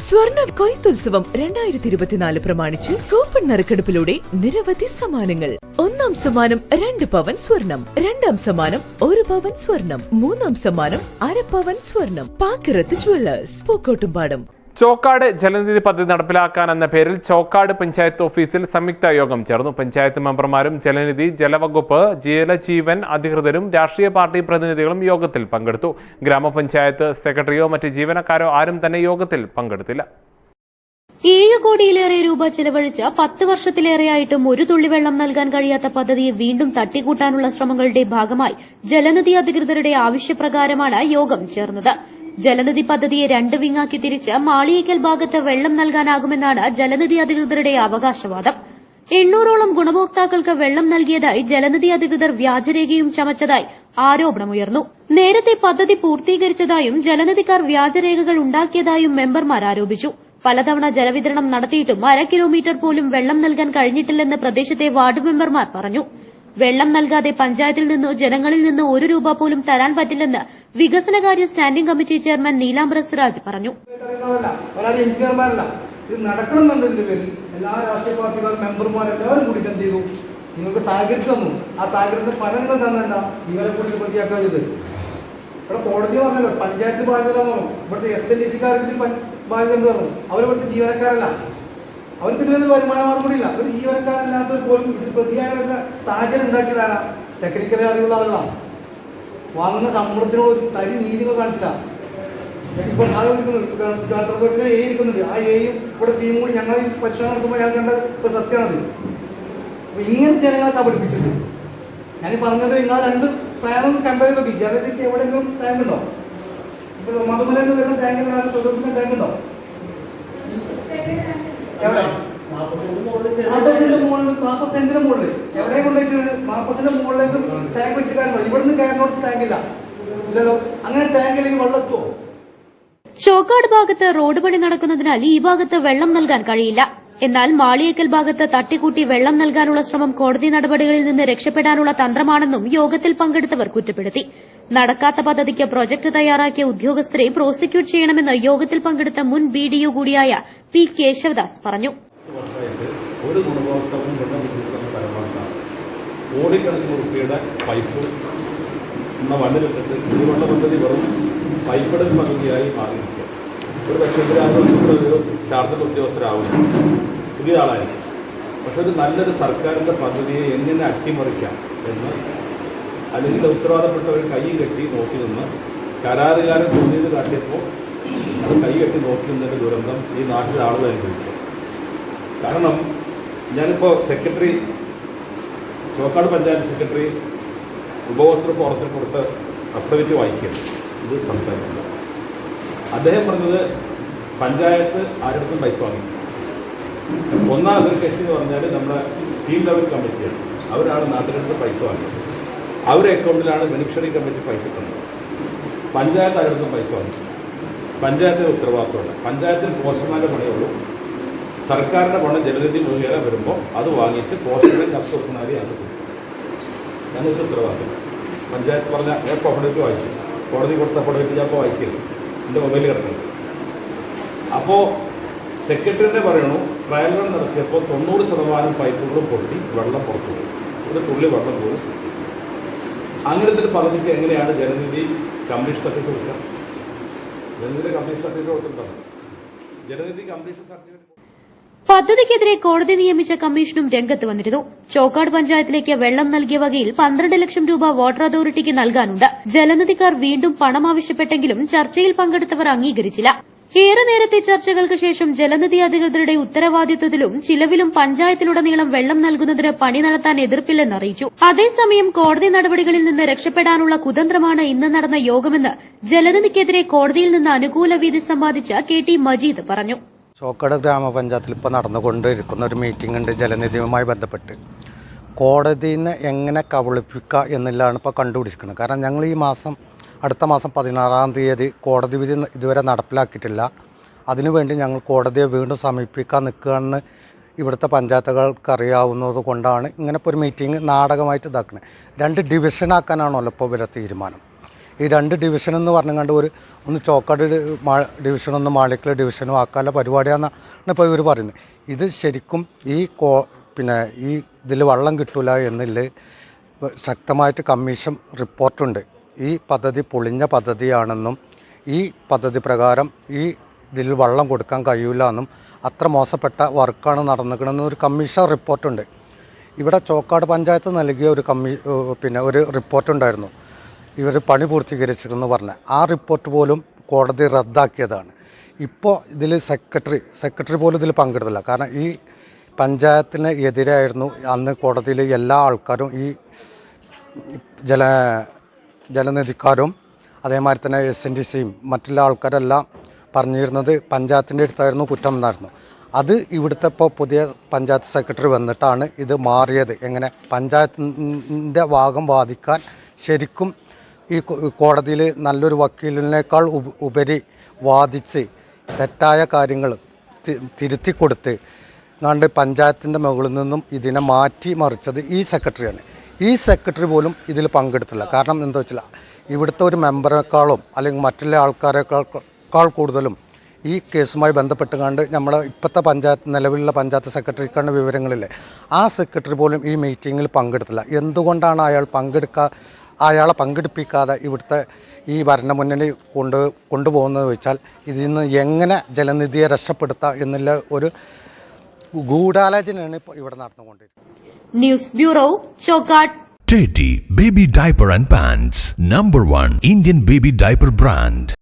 സ്വർണ കൊയ്ത്തുത്സവം രണ്ടായിരത്തി ഇരുപത്തിനാല് പ്രമാണിച്ച് കൂപ്പൺ നറുക്കെടുപ്പിലൂടെ നിരവധി സമ്മാനങ്ങൾ. ഒന്നാം സമ്മാനം രണ്ട് പവൻ സ്വർണം രണ്ടാം സമ്മാനം ഒരു പവൻ സ്വർണം മൂന്നാം സമ്മാനം അര പവൻ സ്വർണം. പാക്കിറത്ത് ജുവല്ലേഴ്സ് പൂക്കോട്ടുംപാടം. ചോക്കാട് ജലനിധി പദ്ധതി നടപ്പിലാക്കാൻ എന്ന പേരിൽ ചോക്കാട് പഞ്ചായത്ത് ഓഫീസിൽ സംയുക്ത യോഗം ചേർന്നു. പഞ്ചായത്ത് മെമ്പർമാരും ജലനിധി ജലവകുപ്പ് ജലജീവൻ അധികൃതരും രാഷ്ട്രീയ പാർട്ടി പ്രതിനിധികളും യോഗത്തിൽ പങ്കെടുത്തു. ഗ്രാമപഞ്ചായത്ത് സെക്രട്ടറിയോ മറ്റ് ജീവനക്കാരോ ആരും തന്നെ യോഗത്തിൽ പങ്കെടുത്തില്ല. ഏഴ് കോടിയിലേറെ രൂപ ചെലവഴിച്ച് പത്ത് വർഷത്തിലേറെയായിട്ടും ഒരു തുള്ളി വെള്ളം നൽകാൻ കഴിയാത്ത പദ്ധതിയെ വീണ്ടും തട്ടിക്കൂട്ടാനുള്ള ശ്രമങ്ങളുടെ ഭാഗമായി ജലനിധി അധികൃതരുടെ ആവശ്യപ്രകാരമാണ് യോഗം ചേർന്നത്. ജലനിധി പദ്ധതിയെ രണ്ട് വിങ്ങാക്കി തിരിച്ച് മാളിയേക്കൽ ഭാഗത്ത് വെള്ളം നൽകാനാകുമെന്നാണ് ജലനിധി അധികൃതരുടെ അവകാശവാദം. എണ്ണൂറോളം ഗുണഭോക്താക്കൾക്ക് വെള്ളം നൽകിയതായി ജലനിധി അധികൃതർ വ്യാജരേഖയും ചമച്ചതായി ആരോപണമുയർന്നു. നേരത്തെ പദ്ധതി പൂർത്തീകരിച്ചതായും ജലനിധിക്കാർ വ്യാജരേഖകൾ ഉണ്ടാക്കിയതായും മെമ്പർമാർ ആരോപിച്ചു. പലതവണ ജലവിതരണം നടത്തിയിട്ടും അര കിലോമീറ്റർ പോലും വെള്ളം നൽകാൻ കഴിഞ്ഞിട്ടില്ലെന്ന് പ്രദേശത്തെ വാർഡ് മെമ്പർമാർ പറഞ്ഞു. വെള്ളം നൽകാതെ പഞ്ചായത്തിൽ നിന്നോ ജനങ്ങളിൽ നിന്നോ ഒരു രൂപ പോലും തരാൻ പറ്റില്ലെന്ന് വികസനകാര്യ standing committee chairman Neelambras Raj പറഞ്ഞു. നിങ്ങൾക്ക് ആ സഹകരണത്തിന് ഫലങ്ങൾ ഇവരെ കൂടി പ്രതിയാക്കാൻ ഇവിടെ കോടതി പറഞ്ഞല്ലോ പഞ്ചായത്ത് ബാധ്യത പറഞ്ഞു ഇവിടുത്തെ എസ് എൽ ഡി സിക്കാർക്ക് ബാധ്യത പറഞ്ഞു അവരിവിടുത്തെ ജീവനക്കാരല്ല. അവർക്ക് ഇതിലൊരു വരുമാന മാർഗമില്ല ഒരു ജീവനക്കാരല്ലാത്തവർ പോലും ഇത് പ്രതിയാകാനുള്ള സാഹചര്യം ഉണ്ടാക്കിയതാണ് ടെക്നിക്കലി അറിവുള്ള ആളുകളാണ് വാങ്ങുന്ന ശമ്പളത്തിനോട് തരി നീതികൾ കാണിച്ചാൽ ഇപ്പൊ എ ഇരിക്കുന്നുണ്ട്. ആ എയും ഇവിടെ ടീം കൂടി ഞങ്ങൾ ഈ പരിശോധന നടത്തുമ്പോൾ ഞാൻ കണ്ട ഇപ്പൊ സത്യമാണത്. അപ്പൊ ഇങ്ങനെ ജനങ്ങളെ കബളിപ്പിച്ചിട്ട് ഞാൻ പറഞ്ഞത് നിങ്ങൾ രണ്ട് പ്ലാനും കമ്പയർ ചെയ്ത് നോക്കി. ജലത്തിക്ക് എവിടെയെങ്കിലും ടാങ്ക് ഉണ്ടോ? ഇപ്പൊ മധുമലയിൽ വരുന്ന ടാങ്കിൽ സ്വതന്ത്ര ടാങ്ക് ഉണ്ടോ? എവിടെ? നാൽപ്പത് സെന്റിന്റെ മുകളിൽ നാൽപ്പത് സെന്റിന്റെ മുകളിൽ എവിടെ കൊണ്ടുവച്ചു നാൽപ്പത് സെന്റിന്റെ മുകളിലേക്ക് ടാങ്ക് വെച്ച് കാര്യമോ ഇവിടുന്ന് കയറിനോട്ട് ടാങ്ക് ഇല്ല. ഇല്ലല്ലോ. അങ്ങനെ ടാങ്ക് വെള്ളത്തുവോ ചോക്കാട് ഭാഗത്ത് റോഡ് പണി നടക്കുന്നതിനാൽ ഈ ഭാഗത്ത് വെള്ളം നൽകാൻ കഴിയില്ല. എന്നാൽ മാളിയേക്കൽ ഭാഗത്ത് തട്ടിക്കൂട്ടി വെള്ളം നൽകാനുള്ള ശ്രമം കോടതി നടപടികളിൽ നിന്ന് രക്ഷപ്പെടാനുള്ള തന്ത്രമാണെന്നും യോഗത്തിൽ പങ്കെടുത്തവർ കുറ്റപ്പെടുത്തി. നടക്കാത്ത പദ്ധതിക്ക് പ്രൊജക്ട് തയ്യാറാക്കിയ ഉദ്യോഗസ്ഥരെ പ്രോസിക്യൂട്ട് ചെയ്യണമെന്ന് യോഗത്തിൽ പങ്കെടുത്ത മുൻ ബി ഡി ഒ കൂടിയായ പി കേശവദാസ് പറഞ്ഞു. ഒരു ഗുണഭോക്താവും വെള്ളം പൈപ്പ് പദ്ധതിയായി ഒരു ഒരു ഉദ്യോഗസ്ഥരാകും. പുതിയ ആളായിരിക്കും. പക്ഷെ ഒരു നല്ലൊരു സർക്കാരിന്റെ പദ്ധതിയെ എങ്ങനെ അട്ടിമറിക്കാം എന്ന് അല്ലെങ്കിൽ ഉത്തരവാദപ്പെട്ടവർ കൈ കെട്ടി നോക്കി നിന്ന് കരാറുകാരൻ തോന്നിയത് കാട്ടിയപ്പോൾ അത് കൈ കെട്ടി നോക്കി നിന്നതിന്റെ ദുരന്തം ഈ നാട്ടിലെ ആളുകൾ അനുഭവിക്കും കാരണം ഞാനിപ്പോൾ സെക്രട്ടറി ചോക്കാട് പഞ്ചായത്ത് സെക്രട്ടറി ഉപഭോക്തൃ ഫോറത്തിൽ കൊടുത്ത അഫിഡവിറ്റ് വായിക്കുകയാണ് ഇത് സംസാരിക്കുന്നത് അദ്ദേഹം പറഞ്ഞത് പഞ്ചായത്ത് ആരുടെ പൈസ വാങ്ങി ഒന്നാമതൊരു കക്ഷി എന്ന് പറഞ്ഞാൽ നമ്മുടെ സ്കീം ലെവൽ കമ്മിറ്റിയാണ്. അവരാണ് നാട്ടിലെടുത്ത് പൈസ വാങ്ങിയത് അവരുടെ അക്കൗണ്ടിലാണ് ബെനിഫിഷ്യറി കമ്മിറ്റി പൈസ തന്നത്. പഞ്ചായത്ത് ആരുടെ പൈസ വന്നു. പഞ്ചായത്തിന് ഉത്തരവാദിത്തമുണ്ട് പഞ്ചായത്തിന് പോസ്റ്റർമാരുടെ പണിയുള്ളൂ സർക്കാരിന്റെ പണം ജലനിധി മുഖേന വരുമ്പോൾ അത് വാങ്ങിയിട്ട് പോസ്റ്ററിനെ കത്ത് കൊടുക്കുന്നവരെ അത് കൊടുക്കും. ഞങ്ങൾക്ക് ഉത്തരവാദിത്തം പഞ്ചായത്ത് പറഞ്ഞ ഞാൻ അഫിഡവിറ്റ് വായിച്ചു. കോടതി കൊടുത്ത അഫിഡവിറ്റ് ഞാൻ ഇപ്പോൾ വായിക്കരുത് എന്റെ മൊബൈൽ കിടക്കുന്നത് അപ്പോൾ സെക്രട്ടറിനെ പറയണു ട്രയൽ റൺ നടത്തിയപ്പോൾ തൊണ്ണൂറ് ശതമാനം പൈപ്പുകളും പൊട്ടി വെള്ളം പുറത്തു പോകും ഒരു തുള്ളി വെള്ളം പോകും അങ്ങനത്തെ ഒരു പദ്ധതിക്ക് എങ്ങനെയാണ് ജനനിധി കംപ്ലീറ്റ് സർട്ടിഫിക്കറ്റ് കൊടുക്കുക? ജലനിധി കംപ്ലീറ്റ് സർട്ടിഫിക്കറ്റ് കൊടുത്തിട്ടുണ്ടോ? ജനനിധി കംപ്ലീറ്റ് സർട്ടിഫിക്കറ്റ് പദ്ധതിക്കെതിരെ കോടതി നിയമിച്ച കമ്മീഷനും രംഗത്ത് വന്നിരുന്നു. ചോക്കാട് പഞ്ചായത്തിലേക്ക് വെള്ളം നൽകിയ വകയിൽ പന്ത്രണ്ട് ലക്ഷം രൂപ വാട്ടർ അതോറിറ്റിക്ക് നൽകാനുണ്ട്. ജലനിധിക്കാർ വീണ്ടും പണം ആവശ്യപ്പെട്ടെങ്കിലും ചർച്ചയിൽ പങ്കെടുത്തവർ അംഗീകരിച്ചില്ല. ഏറെ നേരത്തെ ചർച്ചകൾക്ക് ശേഷം ജലനിധി അധികൃതരുടെ ഉത്തരവാദിത്വത്തിലും ചിലവിലും പഞ്ചായത്തിലുടനീളം വെള്ളം നൽകുന്നതിന് പണി നടത്താൻ എതിർപ്പില്ലെന്ന് അറിയിച്ചു. അതേസമയം കോടതി നടപടികളിൽ നിന്ന് രക്ഷപ്പെടാനുള്ള കുതന്ത്രമാണ് ഇന്ന് നടന്ന യോഗമെന്ന് ജലനിധിക്കെതിരെ കോടതിയിൽ നിന്ന് അനുകൂല വീതി സമ്പാദിച്ച കെ ടി മജീദ് പറഞ്ഞു. ചോക്കട ഗ്രാമപഞ്ചായത്തിൽ ഇപ്പോൾ നടന്നുകൊണ്ടിരിക്കുന്ന ഒരു മീറ്റിംഗ് ഉണ്ട് ജലനിധിയുമായി ബന്ധപ്പെട്ട്. കോടതിയിൽ നിന്ന് എങ്ങനെ കബളിപ്പിക്കുക എന്നുള്ളതാണ് ഇപ്പോൾ കണ്ടുപിടിച്ചിരിക്കുന്നത് കാരണം ഞങ്ങൾ ഈ മാസം അടുത്ത മാസം പതിനാറാം തീയതി കോടതി വിധി ഇതുവരെ നടപ്പിലാക്കിയിട്ടില്ല. അതിനുവേണ്ടി ഞങ്ങൾ കോടതിയെ വീണ്ടും സമീപിക്കാൻ നിൽക്കുകയെന്ന് ഇവിടുത്തെ പഞ്ചായത്തുകൾക്ക് അറിയാവുന്നത് കൊണ്ടാണ് ഇങ്ങനെ ഒരു മീറ്റിംഗ് നാടകമായിട്ട് ഇതാക്കുന്നത് രണ്ട് ഡിവിഷനാക്കാനാണല്ലോ ഇപ്പോൾ വരെ തീരുമാനം. ഈ രണ്ട് ഡിവിഷൻ എന്ന് പറഞ്ഞുകൊണ്ട് ഒരു ഒന്ന് ചോക്കാട് മാ ഒന്ന് മാളിക്കൽ ഡിവിഷനും ആക്കാനുള്ള പരിപാടിയാണെന്നാണ് ഇപ്പോൾ ഇവർ പറയുന്നത്. ഇത് ശരിക്കും ഈ കോ പിന്നെ ഈ ഇതിൽ വള്ളം കിട്ടൂല എന്നില്ല ശക്തമായിട്ട് കമ്മീഷൻ റിപ്പോർട്ടുണ്ട്. ഈ പദ്ധതി പൊളിഞ്ഞ പദ്ധതിയാണെന്നും ഈ പദ്ധതി പ്രകാരം ഈ ഇതിൽ വെള്ളം കൊടുക്കാൻ കഴിയില്ല എന്നും അത്ര മോശപ്പെട്ട വർക്കാണ് നടന്നിരിക്കണമെന്ന് ഒരു കമ്മീഷൻ റിപ്പോർട്ടുണ്ട്. ഇവിടെ ചോക്കാട് പഞ്ചായത്ത് നൽകിയ ഒരു കമ്മീ പിന്നെ ഒരു റിപ്പോർട്ടുണ്ടായിരുന്നു. ഇവർ പണി പൂർത്തീകരിച്ചിരുന്നു പറഞ്ഞ. ആ റിപ്പോർട്ട് പോലും കോടതി റദ്ദാക്കിയതാണ്. ഇപ്പോൾ ഇതിൽ സെക്രട്ടറി സെക്രട്ടറി പോലും ഇതിൽ പങ്കെടുത്തില്ല. കാരണം ഈ പഞ്ചായത്തിന് എതിരായിരുന്നു അന്ന് കോടതിയിൽ എല്ലാ ആൾക്കാരും ഈ ജല ജലനിധിക്കാരും അതേമാതിരി തന്നെ എസ് എൻ ഡി സിയും മറ്റുള്ള ആൾക്കാരെല്ലാം പറഞ്ഞിരുന്നത് പഞ്ചായത്തിന്റെ അടുത്തായിരുന്നു കുറ്റം എന്നായിരുന്നു. അത് ഇവിടുത്തെ ഇപ്പോൾ പുതിയ പഞ്ചായത്ത് സെക്രട്ടറി വന്നിട്ടാണ് ഇത് മാറിയത്. എങ്ങനെ? പഞ്ചായത്തിന്റെ ഭാഗം വാദിക്കാൻ ശരിക്കും ഈ കോടതിയിൽ നല്ലൊരു വക്കീലിനേക്കാൾ ഉപരി വാദിച്ച് തെറ്റായ കാര്യങ്ങൾ തിരുത്തി കൊടുത്ത് കണ്ട് പഞ്ചായത്തിന്റെ മുകളിൽ നിന്നും ഇതിനെ മാറ്റി മറിച്ചത് ഈ സെക്രട്ടറിയാണ്. ഈ സെക്രട്ടറി പോലും ഇതിൽ പങ്കെടുത്തില്ല. കാരണം എന്താ വെച്ചാൽ ഇവിടുത്തെ ഒരു മെമ്പറേക്കാളും അല്ലെങ്കിൽ മറ്റുള്ള ആൾക്കാരെക്കാൾ കൂടുതലും ഈ കേസുമായി ബന്ധപ്പെട്ട് കണ്ട് നമ്മളെ ഇപ്പോഴത്തെ പഞ്ചായത്ത് നിലവിലുള്ള പഞ്ചായത്ത് സെക്രട്ടറിക്കാണ് വിവരങ്ങളില്ലേ. ആ സെക്രട്ടറി പോലും ഈ മീറ്റിങ്ങിൽ പങ്കെടുത്തില്ല. എന്തുകൊണ്ടാണ് അയാൾ പങ്കെടുക്കാ അയാളെ പങ്കെടുപ്പിക്കാതെ ഇവിടുത്തെ ഈ ഭരണ മുന്നണി കൊണ്ട് കൊണ്ടുപോകുന്നത് വെച്ചാൽ ഇതിൽ നിന്ന് എങ്ങനെ ജലനിധിയെ രക്ഷപ്പെടുത്താം എന്നുള്ള ഒരു ഗൂഢാലോചനയാണ് ഇവിടെ നടന്നുകൊണ്ടിരിക്കുന്നത് news bureau Chokkad Teddy Baby Diaper and Pants, number one Indian baby diaper brand.